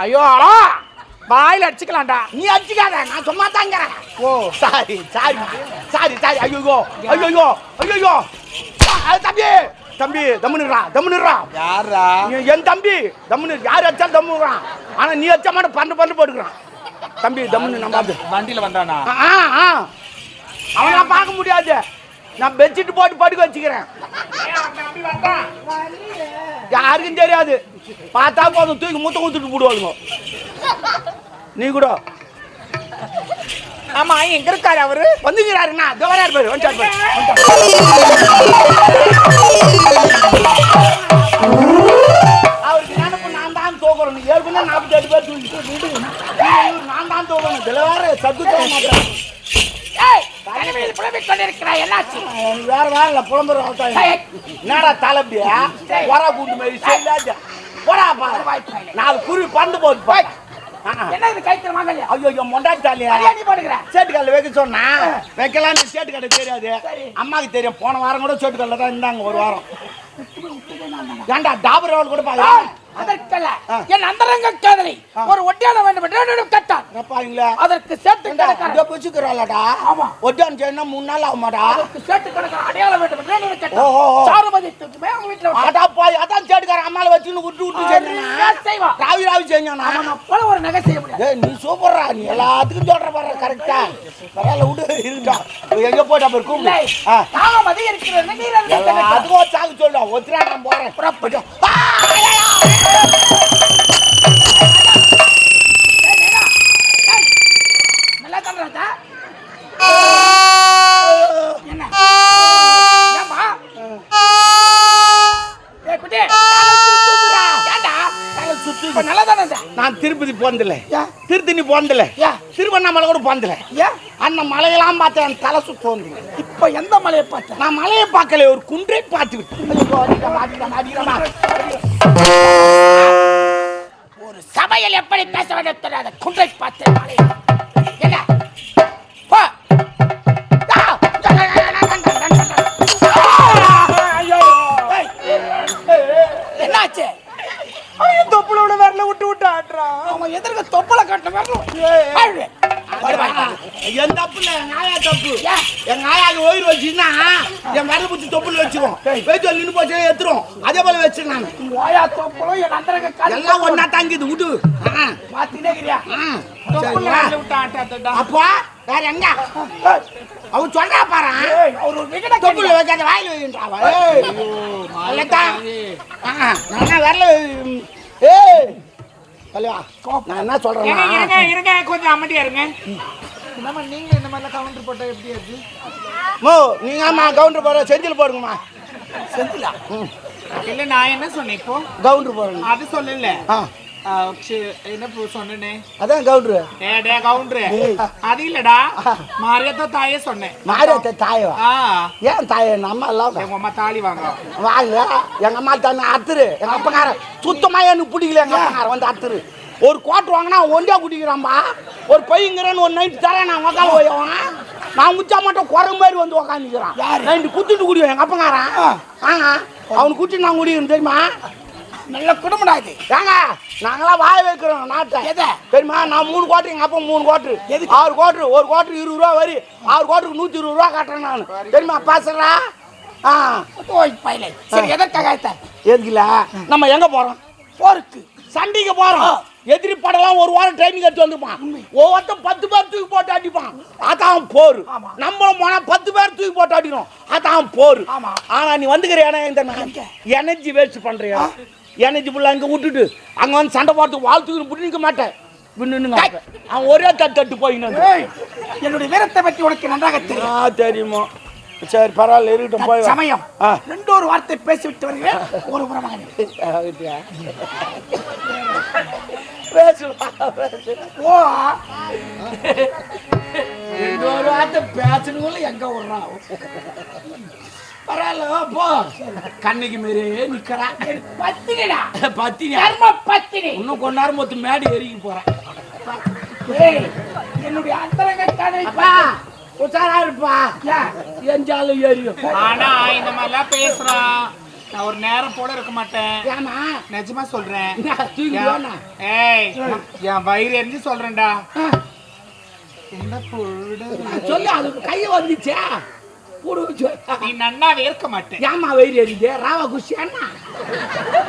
ஐயோ வாயில அடிச்சுக்கலாம்டா. நீ அடிச்சுக்காத நான் சும்மா தாங்கிறேன் ஓ. சாரி சாரி சாரி சாரி ஐயோ ஐயோ ஐயோ தம்பி தம்பி தம்முனுறா தம்முனுறா யாரா என் தம்பி தம்முனு யார் அடிச்சாலும் தம்முறான். ஆனா நீ அடிச்சா மட்டும் பண்டு பண்டு போட்டுக்கிறான். தம்பி தம்முனு நம்ம வண்டியில வந்தானா? ஆ ஆ. அவனை பார்க்க முடியாது. நான் பெட்ஷீட் போட்டு படுக்க வச்சுக்கிறேன். யாருக்கும் தெரியாது. பார்த்தா போதும் தூக்கி முத்த குத்துட்டு போடுவாளுங்க. நீ கூட. ஆமா எங்க இருக்காரு அவரு? வந்துக்கிறாருண்ணா. இதோ வராரு பாரு பாரு. அவருக்கு நினப்பு நான் தான் தூக்கணும். ஏற்கனவே நாற்பத்தி எட்டு பேர் தூக்கி நான் தான் தூக்கணும். இதில் வேற சத்து தூக்க மாட்டேன் கொண்டிருக்கிறாய் என்னாச்சு? வேற இல்லை புலம்புற என்னடா தலைப்பியா வர கூண்டு மாதிரி சொல்லாத. போடா பாரு நாலு குருவி பந்து போகுது பாரு. என்ன இது கைத்தல் மங்கல்யா? ஐயோ மொண்டாச்சாலியா சரியா நீ போடுகிற சேட்டுக்கல்ல வைக்க சொன்னா வைக்கலாம் சேட்டுக்கடை தெரியாது. அம்மாக்கு தெரியும் போன வாரம் கூட சேட்டுக்கல்ல தான் இருந்தாங்க ஒரு வாரம். ஏன்டா டாபர் ரோல் கூட பாக்கலாம் அதற்கல்ல என் அந்தரங்க காதலை ஒரு ஒட்டியான வேண்டும் என்று கேட்டான். பாருங்களா அதற்கு கணக்கான இதை பிடிச்சிக்கிறாளடா? ஆமா. ஒட்டான் செய்யணும் மூணு நாள் ஆகுமாடா? அதற்கு சேட்டு கணக்கான அடையாளம் வேண்டும் என்று. கேட்டான். சாருமதி தூக்கி அவங்க வீட்டுல. அடா போய் அதான் சேட்டுக்கார அம்மால வச்சுன்னு விட்டு விட்டு சரியா செய்வா ராவி ராவி செஞ்சானா அவனை போல ஒரு நகை செய்ய முடியாது. நீ சூப்பர்ரா. நீ எல்லாத்துக்கும் சொல்ற பாரு கரெக்டா. பரவாயில்ல விடு. இருக்கட்டும் எங்க போயிட்டா பாரு கூப்பிடு. தாமதி இருக்கிறது நீர் ஒரு சாக்கு சொல்லுடா ஒத்துரா நான் போறேன். புறப்பட்டு. நான் திருப்பதி போனதில்ல? திருத்தணி போனதில்ல? திருவண்ணாமலை கூட போனதில்ல. அந்த மலையெல்லாம் பார்த்தேன் என் தலை சுத்து வந்து இப்ப எந்த மலையை பார்த்த? நான் மலையை பார்க்கல ஒரு குன்றை பார்த்து விட்டேன் சபையில் எப்படி பேச வேண்டும் தெரியாத குன்றை பார்த்து அவன் சொல்றா பாரு. அவர் ஒரு விகட தொப்புல வைக்காத வாயில வைக்கின்றாவா நான் வரல? ஏய் நான் என்ன சொல்றேன்னா? இருங்க, இருங்க, கொஞ்சம் அமைதியா இருங்க. நம்ம நீங்க இந்த மாதிரிலாம் கவுண்டர் போட்டா எப்படி இருக்கு மோ நீங்க ஆமா கவுண்டர் போற செந்தில் போடுங்கம்மா. செந்திலா? இல்ல நான் என்ன சொன்னேன் இப்போ? கவுண்டர் போடுங்க. அது சொல்லல. என்ன சொன்னேனே? அதான் கவுண்டர். டே டே கவுண்டரு. அது இல்லடா. மாரியத்த தாயே சொன்னேன். மாரியத்த தாயவா? ஏன் தாய? நம்ம எல்லாம் எங்க அம்மா தாலி வாங்க. வாங்க. எங்க அம்மா தானே அத்துரு. எங்க அப்பக்காரன் சுத்தமா எனக்கு பிடிக்கல எங்க வந்து அத்துரு. ஒரு கோட்டு வாங்கினா ஒண்டியா குடிக்கிறான்பா ஒரு பையங்கிறேன்னு ஒரு நைட்டு தரேன் நான் உக்கால போயவன் நான் முச்சா மட்டும் குறை மாதிரி வந்து உக்காந்துக்கிறான். நைட்டு குத்திட்டு குடியும் எங்க அப்பங்காரன். ஆ. அவனுக்கு குத்தி நான் குடிக்கிறேன் தெரியுமா? நல்ல குடும்படா இது. ஏங்க நாங்களாம் வாய வைக்கிறோம் நாட்டை. எதை? தெரியுமா நான் மூணு கோட்டு எங்க அப்பா மூணு கோட்டு. ஆறு கோட்டு ஒரு கோட்டு இருபது ரூபா வரி. ஆறு கோட்டுக்கு நூத்தி இருபது ரூபா கட்டுறேன் நான். தெரியுமா பாசுறா ஆ. ஓய் பையலே சரி எதற்காக? எதுக்குல? நம்ம எங்க போறோம்? போருக்கு. சண்டைக்கு போறோம். எதிரி படலாம் ஒரு வாரம் ட்ரைனிங் எடுத்து வந்துருப்பான். ஒவ்வொருத்தன் பத்து பேர் தூக்கி போட்டு அடிப்பான். அதான் போர். நம்மளும் போனா பத்து பேர் தூக்கி போட்டு அடிக்கணும். அதான் போர். ஆமா. ஆனா நீ வந்துக்கிற இடம் இந்த எனர்ஜி வேஸ்ட் பண்றியா? எனர்ஜி ஃபுல்லா அங்க விட்டுட்டு அங்க வந்து சண்டை போறதுக்கு வாழ் தூக்கி விட்டு நிக்க மாட்டேன். நின்னுங்க அவன் ஒரே தட்டு தட்டு போயின்னு என்னுடைய வீரத்தை பற்றி உனக்கு நன்றாக தெரியும். ஆ தெரியுமா? சரி பரவாயில்ல இருக்கட்டும் போய். சமயம். ரெண்டு ஒரு வார்த்தை பேசிவிட்டு வருகிறேன். ஒரு புறமாக ஓ ரெண்டு ஒரு வார்த்தை பேசணுங்கள எங்க விடுறான்? பரவாயில்ல போ. கண்ணைக்கு மாரியே நிக்கிறா. பத்தினிடா. பத்தினி கர்ம பத்தினி. இன்னும் கொஞ்ச நேரம் மொத்தம் மேடி ஏறிக்க போறேன். ஏய், என்னுடைய அந்தரங்க அப்பா உஷாரா இருப்பா. ஏன்? எஞ்சாலும் ஏறியும் ஆனா இந்த மாதிரிலாம் பேசுறான் நான் ஒரு நேரம் போல இருக்க மாட்டேன். ஏமா நிஜமா சொல்றேன். ஏய் என் வயிறு எரிஞ்சு சொல்றேன்டா. என்ன சொல்லு அது கையை வந்துச்சே புடு நீ நன்னாவே இருக்க மாட்டேன். ஏமா வயிறு எரியுது ராவா குஷி அண்ணா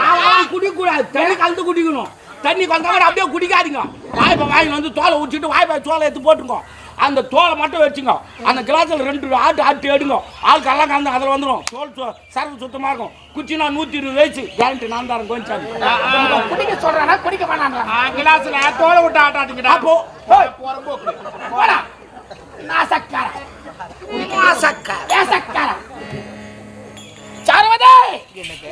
ராவா குடிக்க கூடாது தண்ணி கலந்து குடிக்கணும். தண்ணி கலந்தா கூட அப்படியே குடிக்காதீங்க. வாய்ப்பை வாங்கி வந்து தோலை ஊற்றிட்டு வாய்ப்பை தோலை எடுத்து போட்டுங்க அந்த தோலை மட்டும் வச்சுங்க அந்த கிளாஸில் ரெண்டு ஆட்டு ஆட்டு எடுங்க. ஆள் கல்லாம் கலந்து அதில் வந்துடும் தோல் சரக்கு சுத்தமாக இருக்கும். குச்சினா நூற்றி இருபது வயசு. கேரண்டி நான் தரேன் கொஞ்சம் குடிக்க சொல்றானா குடிக்க வேணாங்களா கிளாஸ்ல தோலை விட்டு ஆட்டாட்டீங்கடா. அப்போ புறம்போக்கு போடா. நாசக்கார சாருவதே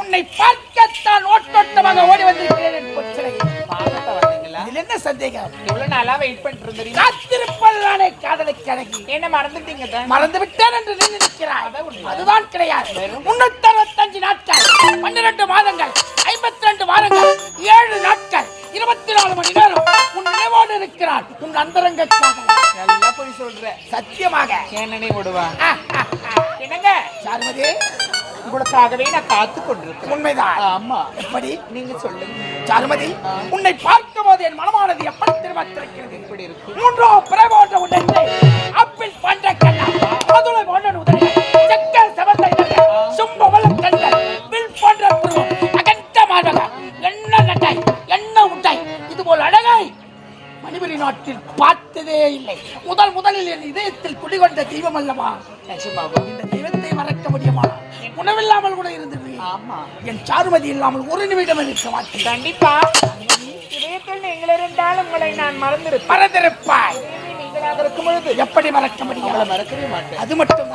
உன்னை பார்க்கத்தான் ஓட்டோட்டமாக ஓடி வந்திருக்கிறேன் என்ன சந்தேகம்? இவ்வளவு நாளா வெயிட் பண்ணிட்டு காத்திருப்பதுதானே காதலுக்கு அழகி என்ன மறந்துட்டீங்க மறந்து விட்டேன் என்று நீ நினைக்கிறாய் அதுதான் கிடையாது. முன்னூத்தி அறுபத்தஞ்சு நாட்கள் பன்னிரண்டு மாதங்கள் ஐம்பத்தி ரெண்டு வாரங்கள் ஏழு நாட்கள் இருபத்தி நாலு மணி நேரம் உன் நினைவோடு இருக்கிறான் உன் அந்தரங்க காதல் சொல்ற சத்தியமாக. என்னனே விடுவா. என்னங்க? சார்மதி. உங்களுக்காகவே நான் காத்து கொண்டிருக்கேன் உண்மைதான். ஆமா. எப்படி? நீங்க சொல்லுங்க. சாருமதி உன்னை பார்க்கும் போது என் மனமானது எப்படி திரும்பிருக்கிறது எப்படி இருக்கு? மூன்றோ பிறை போன்ற உடனே அப்பில் பண்ட கண்ணா மதுளை போன்ற உதவி செக்கல் செவந்த இதழ்கள் பார்த்ததே இல்லை. முதல் முதலில் என் இதயத்தில் குடிகொண்ட தெய்வம் அல்லவா? இந்த தெய்வத்தை மறக்க முடியுமா? உணவில்லாமல் கூட இருந்தது ஆமா. என் சாருமதி இல்லாமல் ஒரு நிமிடம் இருக்க மாட்டேன். கண்டிப்பா. இதயத்தில் நீங்கள் இருந்தால் உங்களை நான் மறந்திருப்பேன். மறந்திருப்பாய். நீங்களாக இருக்கும் பொழுது எப்படி மறக்க முடியும்? உங்களை மறக்கவே மாட்டேன். அது மட்டும்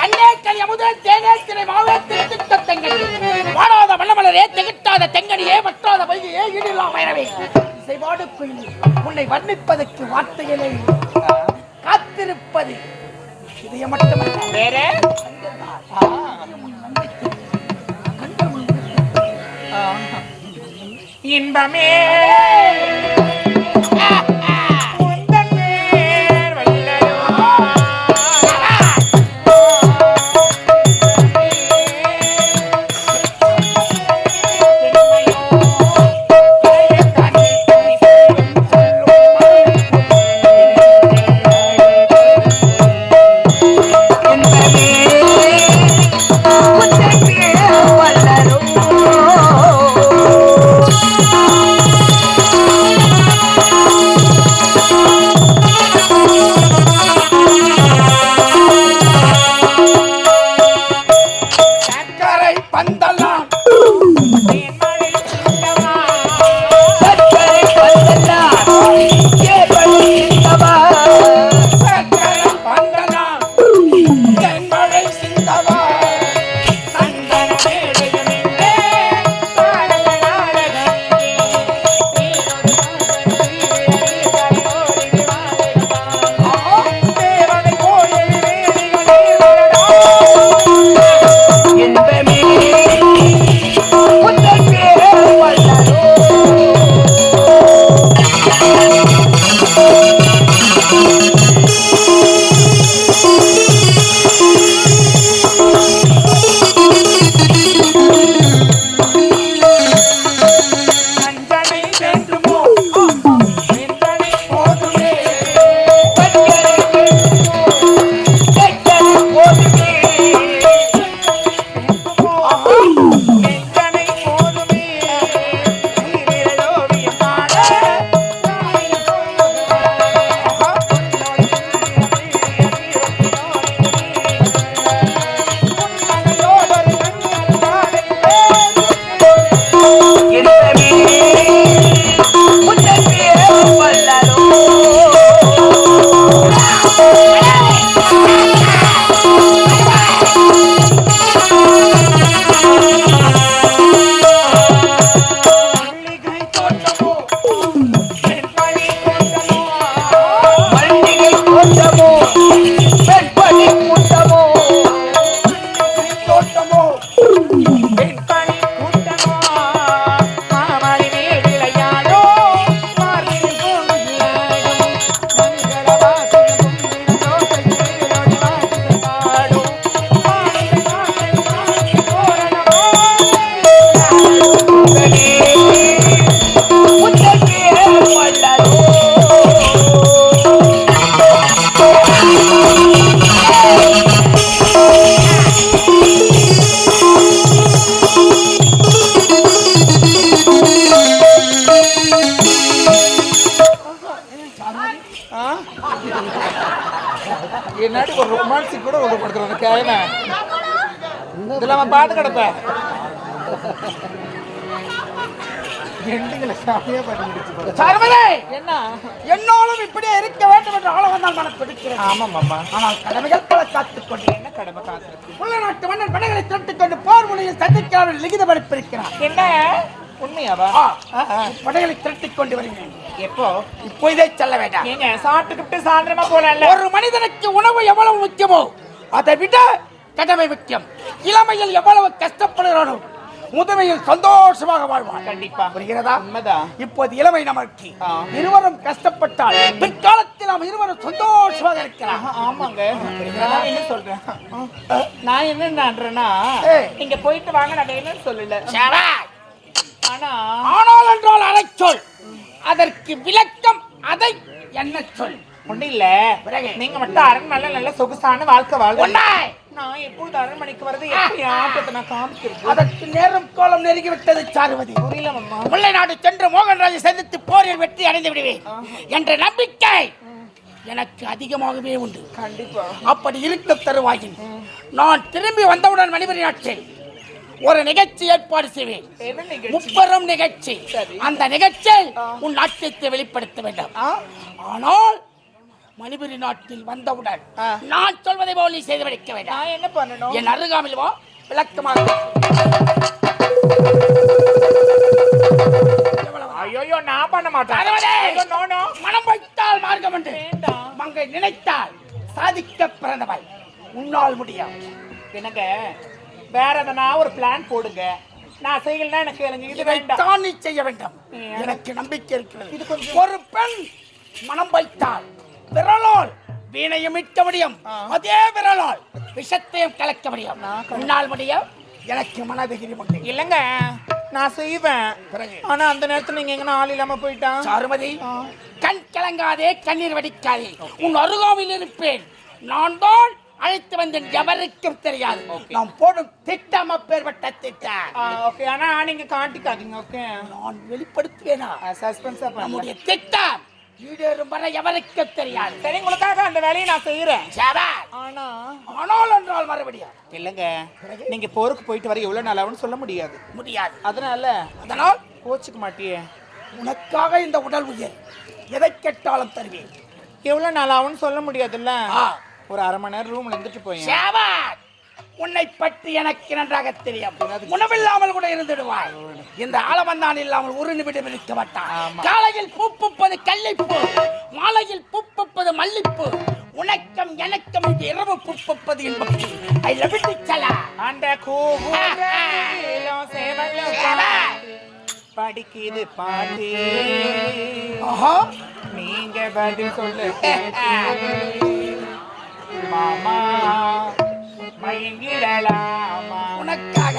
கண்ணே கனி அமுதே தேனே திரை மாவே திருத்திட்ட தெங்கடி. வாடாத வண்ணமலரே திகட்டாத தெங்கடியே வற்றாத ஈடில்லா வைரவே இசைபாடு குயிலி உன்னை வர்ணிப்பதற்கு வார்த்தைகளே. காத்திருப்பது இதயம் மட்டுமல்ல வேற இன்பமே. இதில் அவன் பாட்டு கிடப்பேன். இப்படியே இருக்க வேண்டும் என்று ஆள வந்தால் மனம் பிடிக்கிறேன் ஆமாம் அம்மா ஆனால் கடமைகள் பல காத்துக் கொண்டு என்ன கடமை காத்திருக்கு? உள்ள நாட்டு மன்னன் படைகளை திரட்டிக் கொண்டு போர் முனையில் சந்திக்காமல் லிகித படிப்பிருக்கிறார் என்ன? உண்மையாவா. படைகளை திரட்டிக் கொண்டு வருகிறேன். எப்போ? இப்போ இதை சொல்ல வேண்டாம். ஏங்க சாப்பிட்டுக்கிட்டு சாயந்தரமா போலாம்ல ஒரு மனிதனுக்கு உணவு எவ்வளவு முக்கியமோ அதை விட கடமை முக்கியம் இளமையில் எவ்வளவு கஷ்டப்படுகிறானோ முதுமையில் சந்தோஷமாக வாழ்வான் கண்டிப்பா. புரிகிறதா? உண்மைதான். இப்போது இளமை நமக்கு. இருவரும் கஷ்டப்பட்டால் பிற்காலத்தில் நாம் இருவரும் சந்தோஷமாக இருக்கலாம். ஆமாங்க. நான் என்ன சொல்றேன்? நான் என்னன்றேன்னா. நீங்க போயிட்டு வாங்க நான் என்ன சொல்லல. ஆனா ஆனால் என்றால் அதை சொல். அதற்கு விளக்கம் அதை என்ன சொல்? ஒண்ணு இல்ல? நீங்க மட்டும் அரண்மனை நல்ல சொகுசான வாழ்க்கை வாழ்க்கை. நான் எப்பொழுது அரண்மனைக்கு வர்றது எப்படி ஆட்டத்தை நான் காமிக்கிறது? அதற்கு நேரம் கோலம் நெருங்கி விட்டது சாருவதி புரியல மாமா. முல்லை நாடு சென்று மோகன்ராஜை சந்தித்து போரில் வெற்றி அடைந்து விடுவேன் என்ற நம்பிக்கை எனக்கு அதிகமாகவே உண்டு. கண்டிப்பா. அப்படி இருக்க தருவாயின் நான் திரும்பி வந்தவுடன் மணிபுரி நாட்டில் ஒரு நிகழ்ச்சி ஏற்பாடு செய்வேன். முப்பெரும் நிகழ்ச்சி. சரி. அந்த நிகழ்ச்சியில் உன் நாட்டியத்தை வெளிப்படுத்த வேண்டும்? ஆனால் மணிபுரி நாட்டில் வந்தவுடன். நான் சொல்வதை போல் நீ செய்து முடிக்க வேண்டாம். நான் என்ன பண்ணணும்? என் அருகாமையில் வா விளக்கமாக ஐயோ நான் பண்ண மாட்டேன். மனம் வைத்தால் மார்க்கம் உண்டு. மங்கை நினைத்தால் சாதிக்க பிறந்தவள். உன்னால் முடியும் என்னங்க? வேற எதனா ஒரு பிளான் போடுங்க. நான் செய்யலன்னா எனக்கு எனக்கு இது வேண்டாம். நீ செய்ய வேண்டும்? எனக்கு நம்பிக்கை இருக்கிறது. இது கொஞ்சம் ஒரு பெண் மனம் வைத்தால் விரலால் வீணையும் மீட்க முடியும். அதே விரலால் விஷத்தையும் கலக்க முடியும். நான் உன்னால் முடியும் எனக்கு மனதிகிரி உண்டு. இல்லைங்க நான் செய்வேன்? ஆனா அந்த நேரத்துல நீங்க எங்க ஆள் இல்லாம போயிட்டான் சாருமதி. கண் கலங்காதே கண்ணீர் வடிக்காதே. உன் அருகாமையில் இருப்பேன். நான் தான் அழைத்து வந்தேன். எவருக்கும் தெரியாது. நாம் போடும் திட்டம் அப்பேற்பட்ட திட்டம். ஓகே. ஆனா நீங்க காட்டிக்காதீங்க ஓகே. நான் வெளிப்படுத்துவேனா? சஸ்பென்ஸா நம்முடைய திட்டம். ஈடேறும் வரை எவருக்கும் தெரியாது. சரி உங்களுக்காக அந்த வேலையை நான் செய்யறேன் சபாஷ். ஆனா? ஆனால் என்றால் மறுபடியும். இல்லைங்க. நீங்க போருக்கு போயிட்டு வர எவ்வளவு நாள் ஆகும்னு சொல்ல முடியாது. முடியாது. அதனால அதனால்? கோச்சுக்க மாட்டியே. உனக்காக இந்த உடல் உயிர் எதை கேட்டாலும் தருவேன். எவ்வளவு நாள் ஆகும்னு சொல்ல முடியாதுல்ல. ஒரு அரை மணி நேரம் ரூம்ல இருந்துட்டு போய். உன்னை பற்றி எனக்கு நன்றாக தெரியும். உணவில்லாமல் கூட இருந்துடுவாய். இந்த ஆலமந்தான் இல்லாமல் ஒரு நிமிடம் இருக்க மாட்டான். காலையில் பூப்புப்பது கள்ளிப்பூ மாலையில் பூப்புப்பது மல்லிப்பூ. உனக்கும் எனக்கும் இது இரவு பூப்புப்பது இன்பப்பூ ஐ லவ் இட் சலா அந்த கூகுலம் சேவலும் பாட்டு, படிக்குது பாட்டு. ஆஹா. நீங்க பதில் சொல்ல மாமா மயங்கிடலாமா? உனக்காக